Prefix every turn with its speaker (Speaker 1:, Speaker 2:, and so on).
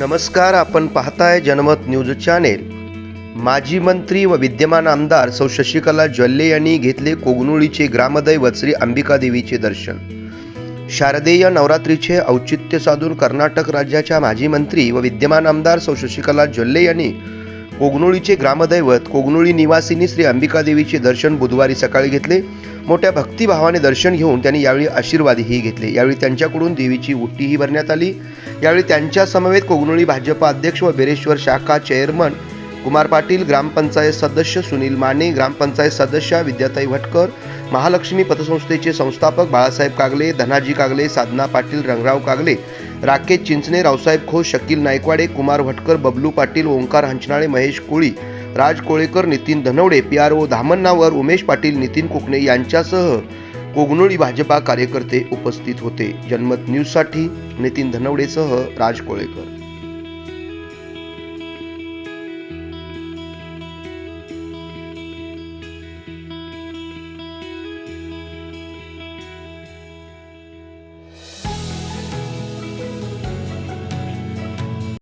Speaker 1: नमस्कार आपण पाहताय जनमत न्यूज चॅनेल. माजी मंत्री व विद्यमान आमदार सौ शशिकला ज्वल्ले यांनी घेतले कोगनुळीचे ग्रामदैवत श्री अंबिका देवीचे दर्शन. शारदेय नवरात्रीचे औचित्य साधून कर्नाटक राज्याच्या माजी मंत्री व विद्यमान आमदार सौ शशिकला ज्वल्ले यांनी कोगनोळीचे ग्रामदैवत कोगनोळी निवासिनी श्री अंबिकादेवीचे दर्शन बुधवारी सकाळी घेतले. मोठ्या भक्तिभावाने दर्शन घेऊन त्यांनी यावेळी आशीर्वादही घेतले. यावेळी त्यांच्याकडून देवीची उट्टीही भरण्यात आली. यावेळी त्यांच्या समवेत कोगनोळी भाजपा अध्यक्ष व बेरेश्वर शाखा चेअरमन कुमार पाटील ग्रामपंचायत सदस्य सुनील माने ग्रामपंचायत सदस्या विद्याताई भटकर महालक्ष्मी पतसंस्थेचे संस्थापक बाळासाहेब कागले धनाजी कागले साधना पाटील रंगराव कागले Rakesh Chinchane Raosaheb Khos Shakeel Naikwade Kumar Bhatkar Bablu Patil Omkar Hanchanale Mahesh Koli Raj Kolekar Nitin Dhanawade P R O Dhamannavar Umesh Patil Nitin Kukane यांच्यासह कोगनोळी भाजपा कार्यकर्ते उपस्थित होते. जनमत न्यूजसाठी नितीन धनवडेसह राज कोळेकर.